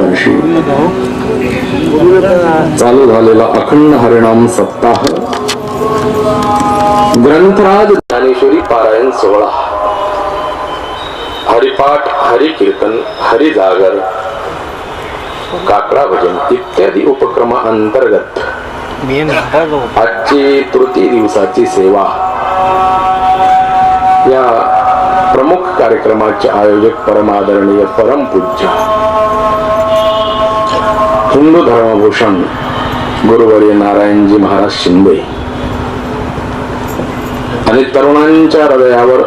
वर्षी चालू झालेला अखंड हरिणाम सप्ताह. ग्रंथराज ज्ञानेश्वरी पारायण सोहळा. हरिपाठ हरिकीर्तन हरिजागर काकडा भजन इत्यादी उपक्रमा अंतर्गत. आजची तृतीय दिवसाची सेवा. या प्रमुख कार्यक्रमाचे आयोजक परमादरणीय परमपूज्य. हिंदू धर्मभूषण गुरुवर्य नारायणजी महाराज शिंदे. आणि तरुणांच्या हृदयावर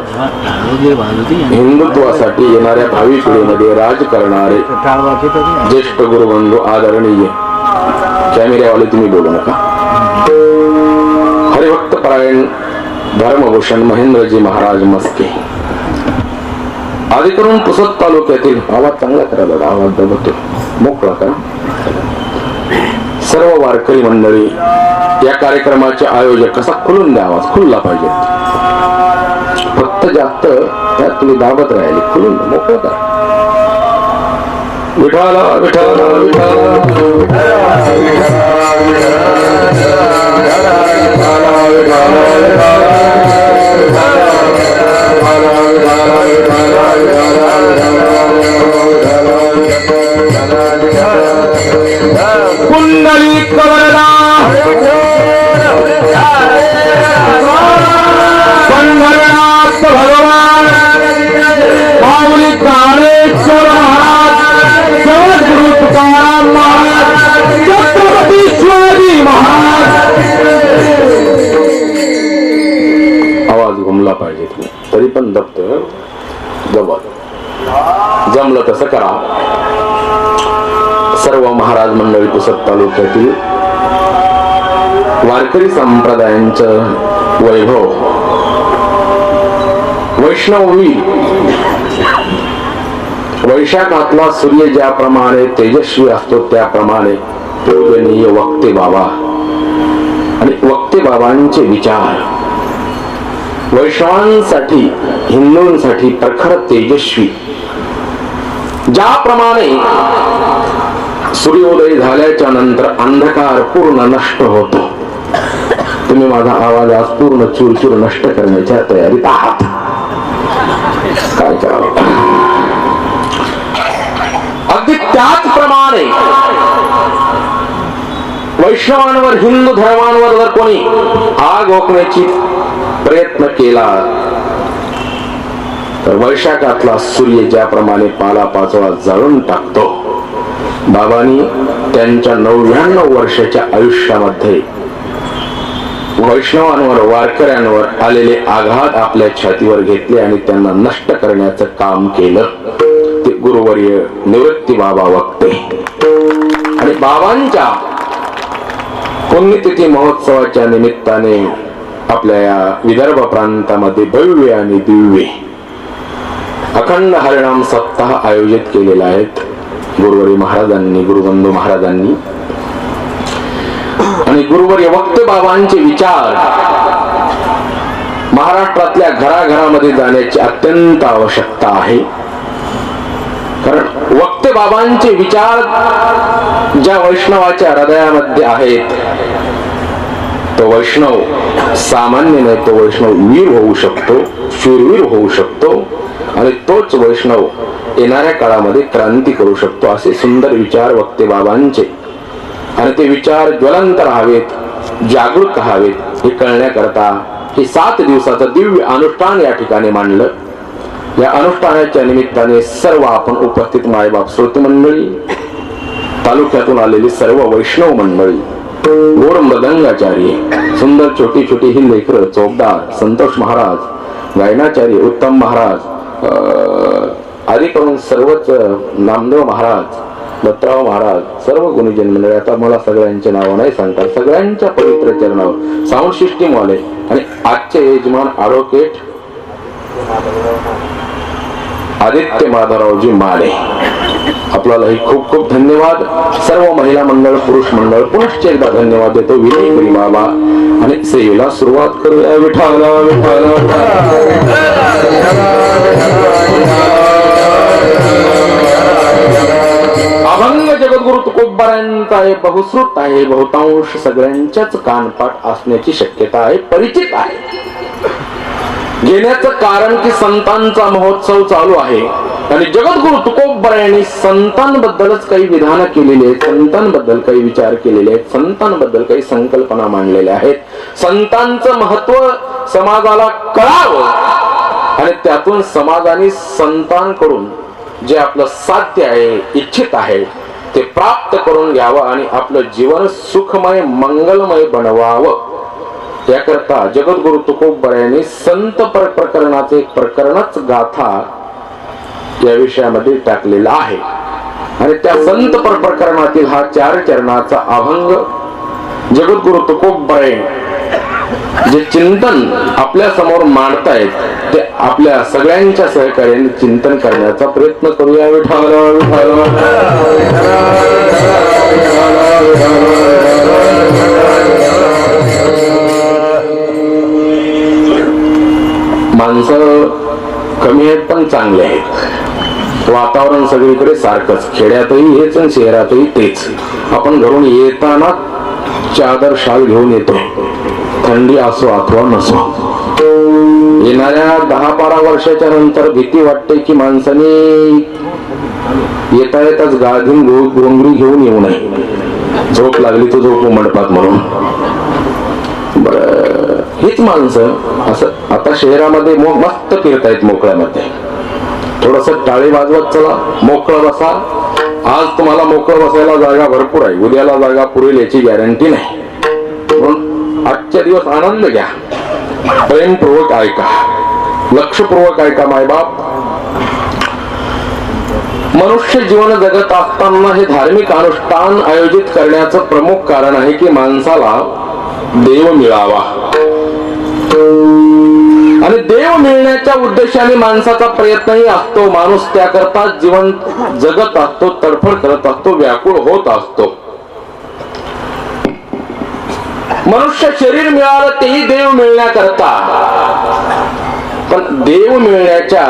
हिंदुत्वासाठी येणाऱ्या भावी पिढीमध्ये राज करणारे ज्येष्ठ गुरुबंधू आदरणीय कॅमेऱ्यावाले तुम्ही बोलू नका. हरिभक्त परायण धर्मभूषण महेंद्रजी महाराज मस्के. आधी करून पुसद तालुक्यातील आवाज चांगला करा दादा आवाज दबतो मोकळा करा. सर्व वारकरी मंडळी या कार्यक्रमाचे आयोजक कसा खुलून द्या आवाज खुलला पाहिजे. फक्त जास्त त्यात तुम्ही दाबत राहिले. खुलून द्या, मोकळं करा. विठाला विठाला কুণ্ডলী কবরদা। সন্ধরনাথ ভগবান। বাউলি কালে চোর হাত চোর গুরু सर्व महाराज मंडळी पुसद तालुक्यातील वारकरी संप्रदायांचं वैभव. वैष्णवी. वैशाखातला सूर्य ज्याप्रमाणे तेजस्वी असतो त्याप्रमाणे पूजनीय वक्ते बाबा. आणि वक्ते बाबांचे विचार. वैष्णवांसाठी हिंदूंसाठी प्रखर तेजस्वी. ज्याप्रमाणे सूर्योदय झाल्याच्यानंतर अंधकार पूर्ण नष्ट होतो. तुम्ही माझा आवाज आज पूर्ण चूरचूर नष्ट करण्याच्या तयारीत आहात. काय करावं? अगदी त्याचप्रमाणे वैष्णवांवर हिंदू धर्मांवर जर कोणी आग ओकण्याची प्रयत्न केला तर वैशाखातला सूर्य ज्याप्रमाणे पाला पाचोळा जाळून टाकतो. बाबांनी त्यांच्या नव्याण्णव वर्षाच्या आयुष्यामध्ये वैष्णवांवर वारकऱ्यांवर आलेले आघात आपल्या छातीवर घेतले आणि त्यांना नष्ट करण्याचं काम केलं. ते गुरुवर्य निवृत्ती बाबा वक्ते. आणि बाबांच्या पुण्यतिथी महोत्सवाच्या निमित्ताने आपल्या या विदर्भ प्रांतामध्ये भव्य आणि दिव्य अखंड हरिणाम सप्ताह आयोजित केलेला आहेत गुरुवारी महाराजांनी गुरुबंधू महाराजांनी. आणि गुरुवर्य वक्त बाबांचे विचार महाराष्ट्रातल्या घराघरामध्ये जाण्याची अत्यंत आवश्यकता आहे. कारण वक्ते बाबांचे विचार ज्या वैष्णवाच्या हृदयामध्ये आहेत तो वैष्णव सामान्य नाही तो वैष्णव वीर होऊ शकतो शूरवीर होऊ शकतो आणि तोच वैष्णव येणाऱ्या काळामध्ये क्रांती करू शकतो असे सुंदर विचार वक्ते बाबांचे. आणि ते विचार ज्वलंत राहावेत जागृत राहावेत हे कळण्याकरता हे सात दिवसाचं दिव्य अनुष्ठान या ठिकाणी मांडलं. या अनुष्ठानाच्या निमित्ताने सर्व आपण उपस्थित मायबाप श्रोते मंडळी तालुक्यातून आलेली सर्व वैष्णव मंडळी गोड मृदंगाचार्य सुंदर छोटी छोटी ही लेकर चोपदार संतोष महाराज गायनाचार्य उत्तम महाराज आदी करून सर्वच नामदेव महाराज दत्तराव महाराज सर्व गुणीजन मंडळी आता मला सगळ्यांचे नाव नाही सांगतात सगळ्यांच्या पवित्र चरणावर साऊंड सिस्टीम वाले आणि आजचे यजमान ॲडव्होकेट आदित्य माधवरावजी माने. आपल्यालाही खूप खूप धन्यवाद. सर्व महिला मंडळ पुरुष मंडळ पुनश्च एकदा धन्यवाद देतो. विनय करी बाबा आणि सेवेला सुरुवात करूया. विठाला विठाला अभंग जगद्गुरु तुकोबारायांचा आहे बहुश्रुत आहे बहुतांश सगळ्यांच्याच कानपाठ असण्याची शक्यता आहे परिचित आहे. घेण्याचं कारण की संतांचा महोत्सव चालू आहे. आणि जगद्गुरु तुकोबरायांनी संतांबद्दलच काही विधानं केलेली आहेत संतांबद्दल काही विचार केलेले आहेत संतांबद्दल काही संकल्पना मांडलेल्या आहेत. संतांचं महत्त्व समाजाला कळावं. आणि त्यातून समाजाने संतांकडून जे आपलं साध्य आहे इच्छित आहे ते प्राप्त करून घ्यावं आणि आपलं जीवन सुखमय मंगलमय बनवावं. याकरता जगद्गुरु तुकोबरायांनी संत पर प्रकरणाचे प्रकरणच गाथा या विषयामध्ये टाकलेला आहे. आणि त्या संत पर प्रकरणातील हा चार चरणाचा अभंग जगद्गुरु तुकोबराय जे चिंतन आपल्यासमोर मांडतायत ते आपल्या सगळ्यांच्या सहकार्याने चिंतन करण्याचा प्रयत्न करूया. विठाल विठाल माणसं कमी आहेत पण चांगले आहेत. वातावरण सगळीकडे सारखंच. खेड्यातही हेच आणि शहरातही तेच. आपण घरून येताना चादर शाल घेऊन येतो. थंडी असो अथवा नसो. येणाऱ्या दहा बारा वर्षाच्या नंतर भीती वाटते की माणसाने येता येताच गाधून घोंगरी घेऊन येऊ नये. झोप लागली तो झोप उमडपात म्हणून. बर. हीच माणसं असं आता शहरामध्ये मो- मस्त फिरतायत मोकळ्यामध्ये. थोडस टाळे वाजवत चला मोकळं बसा. आज तुम्हाला मोकळं बसायला जागा भरपूर आहे. उद्याला जागा पुरेल याची गॅरंटी नाही. म्हणून आजच्या दिवस आनंद घ्या. प्रेमपूर्वक ऐका. लक्षपूर्वक ऐका मायबाप. मनुष्य जीवन जगत असताना हे धार्मिक अनुष्ठान आयोजित करण्याचं प्रमुख कारण आहे की माणसाला देव मिळावा. आणि देव मिळण्याच्या उद्देशाने माणसाचा प्रयत्नही असतो. माणूस त्याकरता जीवन जगत असतो तडफड करत असतो व्याकुळ होत असतो. मनुष्य शरीर मिळालं तेही देव मिळण्याकरता. पण देव मिळण्याच्या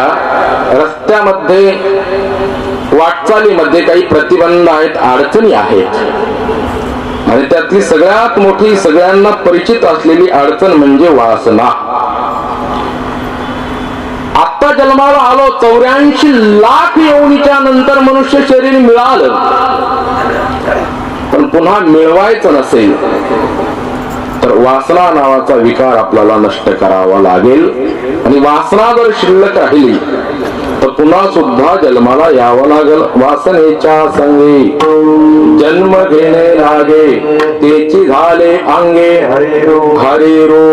रस्त्यामध्ये वाटचालीमध्ये काही प्रतिबंध आहेत अडचणी आहेत. आणि त्यातली सगळ्यात मोठी सगळ्यांना परिचित असलेली अडचण म्हणजे वासना. आता जन्माला आलो चौऱ्याऐंशी लाख येऊनीच्या नंतर मनुष्य शरीर मिळालं. पण पुन्हा मिळवायचं नसेल तर वासना नावाचा विकार आपल्याला नष्ट करावा लागेल. आणि वासना जर शिल्लक राहिली पुन्हा सुद्धा जन्माला यावं लागेल. वासनेच्या संगी जन्म घेणे लागे तेची झाले अंगे हरे रूप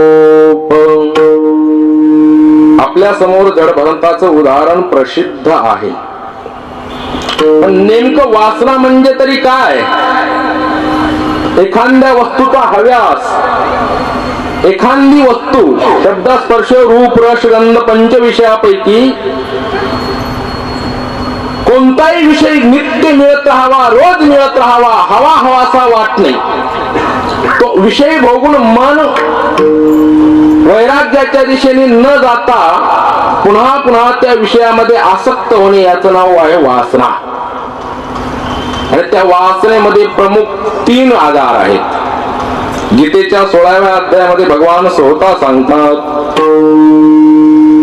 आपल्यासमोर जडभरंताचं उदाहरण प्रसिद्ध आहे. पण नेमकं वासना म्हणजे तरी काय? एखाद्या वस्तूचा हव्यास. एखादी वस्तू शब्द स्पर्श रूप रस गंध पंच विषयापैकी कोणताही विषय नित्य मिळत राहावा रोज मिळत राहावा हवा हवासा वाट नाही. तो विषय भोगून मन वैराग्याच्या दिशेने न जाता पुन्हा पुन्हा त्या विषयामध्ये आसक्त होणे याचं नाव आहे वासना. आणि त्या वासनेमध्ये प्रमुख तीन आजार आहेत. गीतेच्या सोळाव्या अध्यायामध्ये भगवान स्वतः सांगतात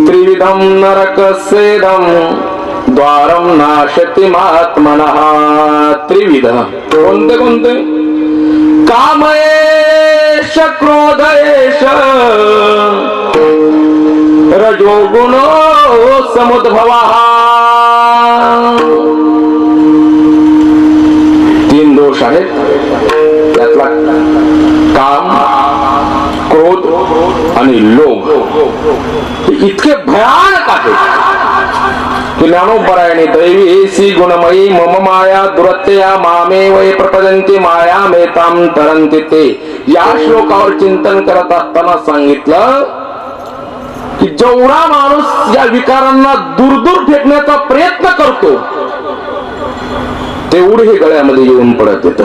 त्रिविधम नरक सेदम द्वारम नाशती महात्मन त्रिविध। कोणते कोणते? कामयेश क्रोधयेश रजोगुणो समुद्भवा। तीन दोष आहेत. त्यातला काम क्रोध आणि लोभ हे इतके भयानक आहेत की ज्ञानोबरायणे दैवी सी गुणमयी मम माया दुरत्या मामे वय प्रपदंती माया मेताम तरंती ते. या श्लोकावर चिंतन करत असताना सांगितलं की जेवढा माणूस या विकारांना दूरदूर फेकण्याचा प्रयत्न करतो तेवढे हे गळ्यामध्ये येऊन पडत येत.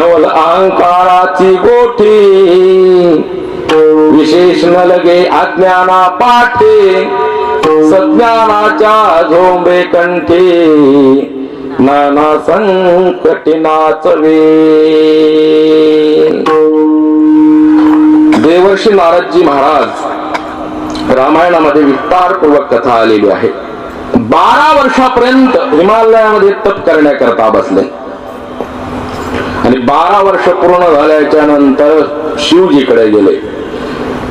नवल अहंकाराची गोठी. विशेष न लगे अज्ञाना पाठे. सज्ञानाच्या झोंबे कंठे. नाना संकटी नाचवे देवर्षी नारदजी महाराज रामायणामध्ये विस्तारपूर्वक कथा आलेली आहे. बारा वर्षापर्यंत हिमालयामध्ये तप करण्याकरता बसले. आणि बारा वर्ष पूर्ण झाल्याच्यानंतर शिवजीकडे गेले.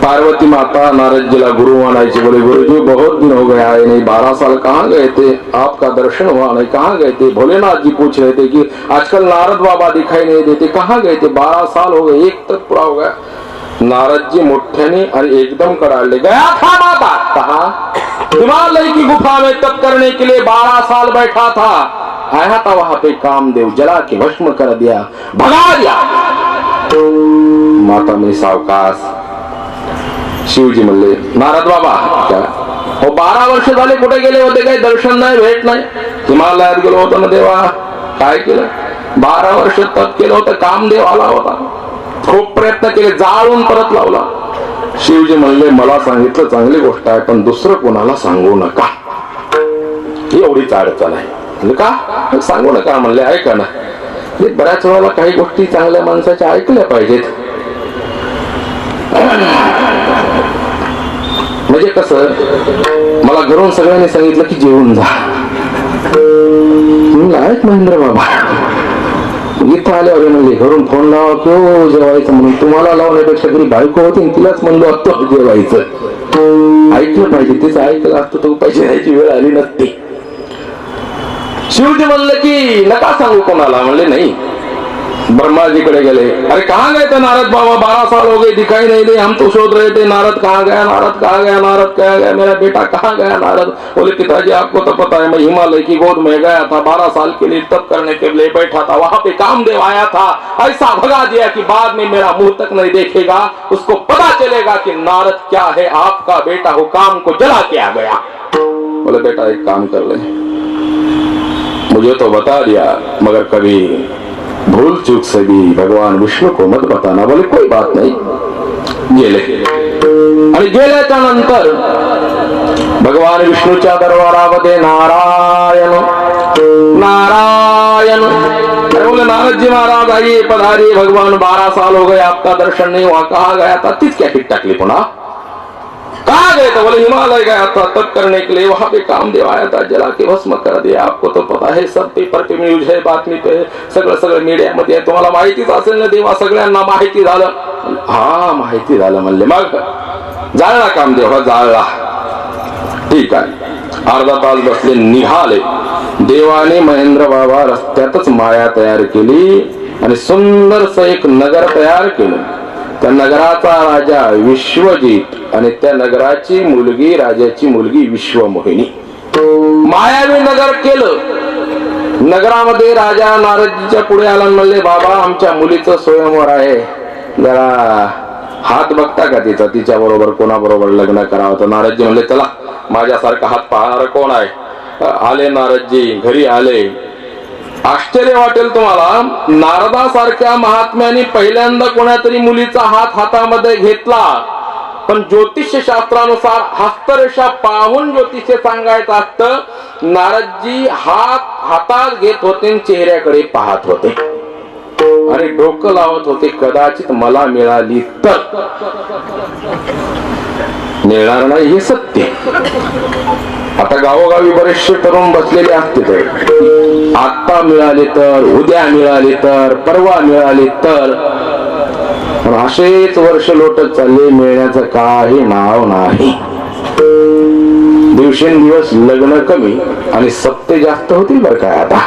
पार्वती माता नारद जी ला गुरु मानायचे बोले गुरुजी बहुत दिन हो गया है नहीं बारह साल कहाँ गए थे? आपका दर्शन हुआ नहीं कहाँ गए थे? भोलेनाथ जी पूछ रहे थे कि आजकल नारद बाबा दिखाई नहीं देते कहाँ गए थे? बारह साल हो गए एक तक पूरा हो गया. नारद जी मोठ्याने आणि एकदम कडाडले गया था माता कहा हिमालय की गुफा में तप करने के लिए बारह साल बैठा था। आया था वहां पे कामदेव जला के भस्म कर दिया भगा दिया माता में सावकाश शिवजी म्हणले नारद बाबा काय? हो बारा वर्ष झाले कुठे गेले होते काही दर्शन नाही भेट नाही. हिमालयात गेलो होतो ना देवा. काय केलं? बारा वर्ष तप केलं होतं कामदेव आला होता. खूप प्रयत्न केले जाळून परत लावला. शिवजी म्हणले मला सांगितलं चांगली गोष्ट आहे पण दुसरं कोणाला सांगू नका. ही एवढीच अडचण आहे. का? सांगू नका म्हणले ऐका ना. मी बऱ्याच वेळेला काही गोष्टी चांगल्या माणसाच्या ऐकल्या पाहिजेत. म्हणजे कसं? मला घरून सगळ्यांनी सांगितलं की जेवून जा. आहेत महेंद्र बाबा. इथं आल्यावर म्हणजे घरून फोन लावा की हो, हो, जेवायचं म्हणून. तुम्हाला लावण्यापेक्षा घरी बायको होती आणि तिलाच म्हणलो आता जेवायचं. ऐकलं पाहिजे तिचं ऐकलं असतं तो पैसे द्यायची वेळ आली नसती. शिवजी म्हणलं की, नका सांगू कोणाला. म्हणले, नाही. ब्रह्मा जी कडे गेले. अरे, कहाँ गए थे नारद बाबा? बारह साल हो गए, दिखाई नहीं दे. हम तो शोध रहे थे, नारद कहाँ गया, नारद कहाँ गया, नारद कहाँ गया, मेरा बेटा कहाँ गया, नारद? बोले, पिताजी, आपको तो पता है, मैं हिमालय की गोद में गया था, बारह साल के लिए तप करने के लिए बैठा था। वहाँ पे कामदेव आया था। ऐसा भगा दिया कि बाद में मेरा मुँह तक नहीं देखेगा। उसको पता चलेगा कि नारद क्या है, आपका बेटा हो काम को जला के आ गया. बोले, बेटा, एक काम कर ले। मुझे तो बता दिया, मगर कभी भूल चूक से भी भगवान विष्णु को मत बताना बोले, कोई बात नाही। गेले आणि गेल्याच्या नंतर भगवान विष्णूच्या दरबारामध्ये नारायण। नारायण। बोले, नारद जी महाराज, आइए पधारिए, भगवान बारह साल हो गए, आपका दर्शन नहीं हुआ, कहा गया था? तीच क्या हिट टाकली पुन्हा कहा गए थे? बोले हिमालय गया था तप करने के लिए वहां पे काम देव आया था जला के भस्म कर दिया। आपको तो पता है सब पेपर पे न्यूज है बातमी पे सगळं सगळं मीडियामध्ये आहे. तुम्हाला माहितीच असेल ना देवा सगळ्यांना माहिती झालं. हा माहिती झालं म्हणले. मग जाळला कामदेव हा जाळला. ठीक आहे. अर्धा तास बसले निघाले. देवाने महेंद्र बाबा रस्त्यातच माया तयार केली आणि सुंदरस एक नगर तयार केलं. त्या नगराचा राजा विश्वजित आणि त्या नगराची मुलगी राजाची मुलगी विश्वमोहिनी. मायावी नगर केलं. नगरामध्ये राजा नारदजीच्या पुढे आला म्हणले बाबा आमच्या मुलीचं स्वयंवर आहे. जरा हात बघता का तिचा? तिच्या बरोबर कोणाबरोबर लग्न करावं? तर नारदजी म्हणले चला माझ्यासारखा हात पाहणार कोण आहे? आले नारदजी घरी आले. आश्चर्य वाटेल तुम्हाला. नारदासारख्या महात्म्याने पहिल्यांदा कोणातरी मुलीचा हात हातामध्ये घेतला. पण ज्योतिष शास्त्रानुसार हस्तरेषा पाहून ज्योतिष सांगायचं असतं नारदजी हात हातात घेत होते आणि चेहऱ्याकडे पाहत होते. आणि डोकं लावत होते कदाचित मला मिळाली तर. मिळणार नाही हे सत्य. आता गावोगावी बरेचसे तरुण बसलेले असते तर आत्ता मिळाले तर उद्या मिळाले तर परवा मिळाले तर. पण असेच वर्ष लोटत चालले मिळण्याचं काही नाव नाही. दिवसेंदिवस लग्न कमी आणि सत्ते जास्त होतील बरं काय आता.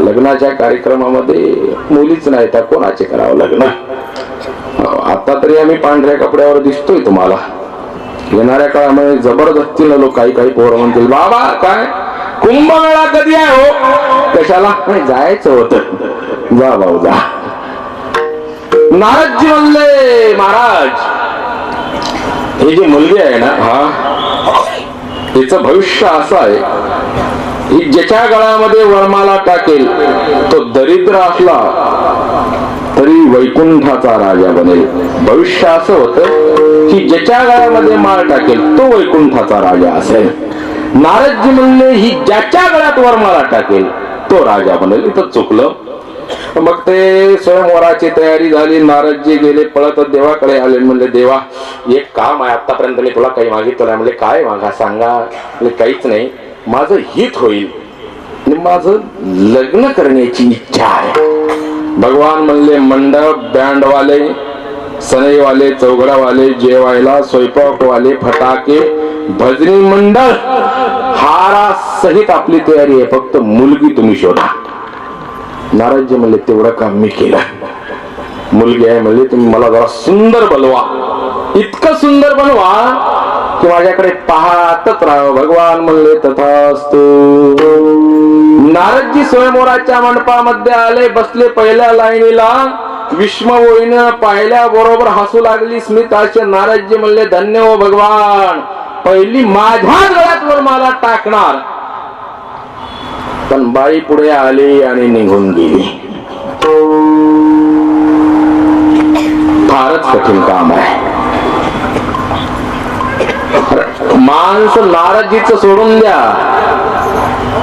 लग्नाच्या कार्यक्रमामध्ये मुलीच नाही तर कोणाचे करावं लग्न? आता तरी आम्ही पांढऱ्या कपड्यावर दिसतोय तुम्हाला. येणाऱ्या काळामध्ये जबरदस्तीनं लोक काही काही पोरं म्हणतील बाबा काय? कुंभमेळा कधी आहे हो? कशाला? जायचं होतं. जा भाऊ जा. नारदजी म्हणले महाराज ही जी मुलगी आहे ना हा हिचं भविष्य असं आहे ही ज्याच्या गळ्यामध्ये वर्माला टाकेल तो दरिद्र असला तरी वैकुंठाचा राजा बनेल. भविष्य असं होतं की ज्याच्या गळ्यामध्ये माळ टाकेल तो वैकुंठाचा राजा असेल. नारदजी म्हणले ही ज्याच्या गळ्यात वरमाला टाकेल तो राजा बनेल. इथं चुकलं. मग ते स्वयंवराची तयारी झाली. नारदजी गेले पळत देवाकडे आले. म्हणले देवा एक काम आहे. आतापर्यंत मी तुला काही मागितलं नाही. म्हणजे काय मागा? सांगा. काहीच नाही. माझं हित होईल. आणि माझं लग्न करण्याची इच्छा आहे. भगवान म्हणले मंडप बँडवाले सनईवाले चौघडावाले जेवायला स्वयंपाकवाले फटाके भजनी मंडळ हारा सहित आपली तयारी आहे. फक्त मुलगी तुम्ही शोधा. नाराजी म्हणले तेवढं काम मी केलं. मुलगी आहे म्हणले तुम्ही मला जरा सुंदर बनवा. इतकं सुंदर बनवा की माझ्याकडे पाहतच राह भगवान म्हणले तथास्तु. नारदजी स्वयंवराच्या मंडपामध्ये आले बसले पहिल्या लाईनीला. विश्ववोईनं पाहिल्या बरोबर हसू लागली स्मिताचे. नारदजी म्हणले धन्य हो भगवान. पहिली माझ्या गळ्यात वर मला टाकणार. पण बाई पुढे आली आणि निघून गेली. फारच कठीण काम आहे. माणसं नाराजीच सोडून द्या.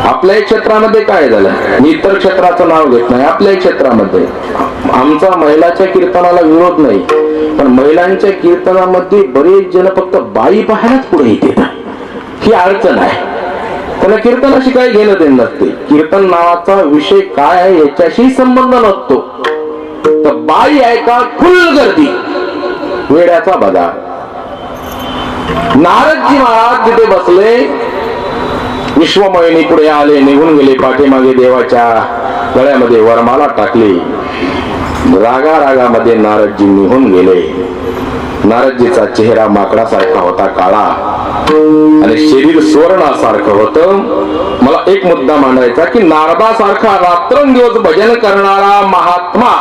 आपल्या क्षेत्रामध्ये काय झालं? मी इतर क्षेत्राचं नाव घेत नाही आपल्या क्षेत्रामध्ये. आमचा महिलाच्या कीर्तनाला विरोध नाही पण महिलांच्या कीर्तनामध्ये बरेच जण फक्त बाई पाहायलाच पुढे येते ही अडचण आहे. त्याला कीर्तनाशी काय घेणं ते नसते. कीर्तन नावाचा विषय काय आहे याच्याशी संबंध नसतो. तर बाई ऐका फुल गर्दी. वेड्याचा बाजार नारदजी महाराज तिथे बसले विश्वमयनी पुढे आले निघून गेले पाठीमागे देवाच्या गळ्यामध्ये वरमाला टाकली. रागा रागामध्ये नारदजी निघून गेले. नारदजीचा चेहरा माकडासारखा होता काळा. आणि शरीर सुवर्णासारखं होतं. मला एक मुद्दा मांडायचा की नारदासारखा रात्रंदिवस भजन करणारा महात्मा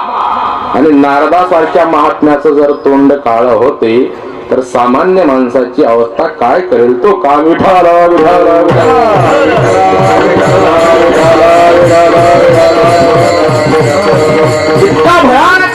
आणि नारदासारख्या महात्म्याचं जर तोंड काळ होते तर सामान्य माणसाची अवस्था काय करेल तो का विठाला विठाला. इतका भयानक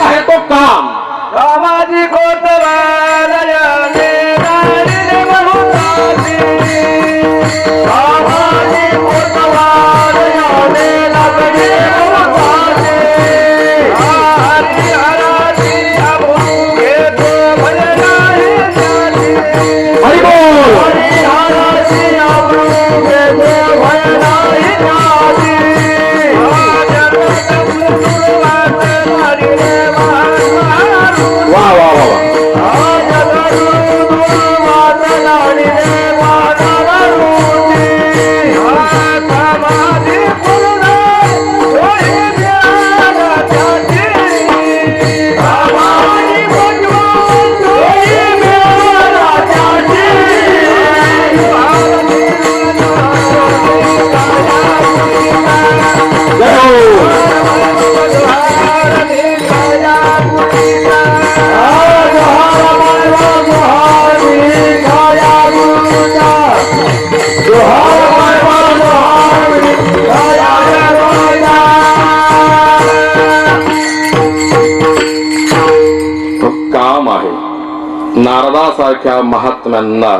नारदासारख्या महात्म्यांना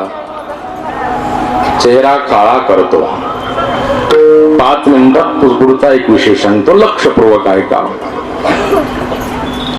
चेहरा काळा करतो. पाच मिनिटात पुढचा एक विशेषण तो लक्षपूर्वक आहे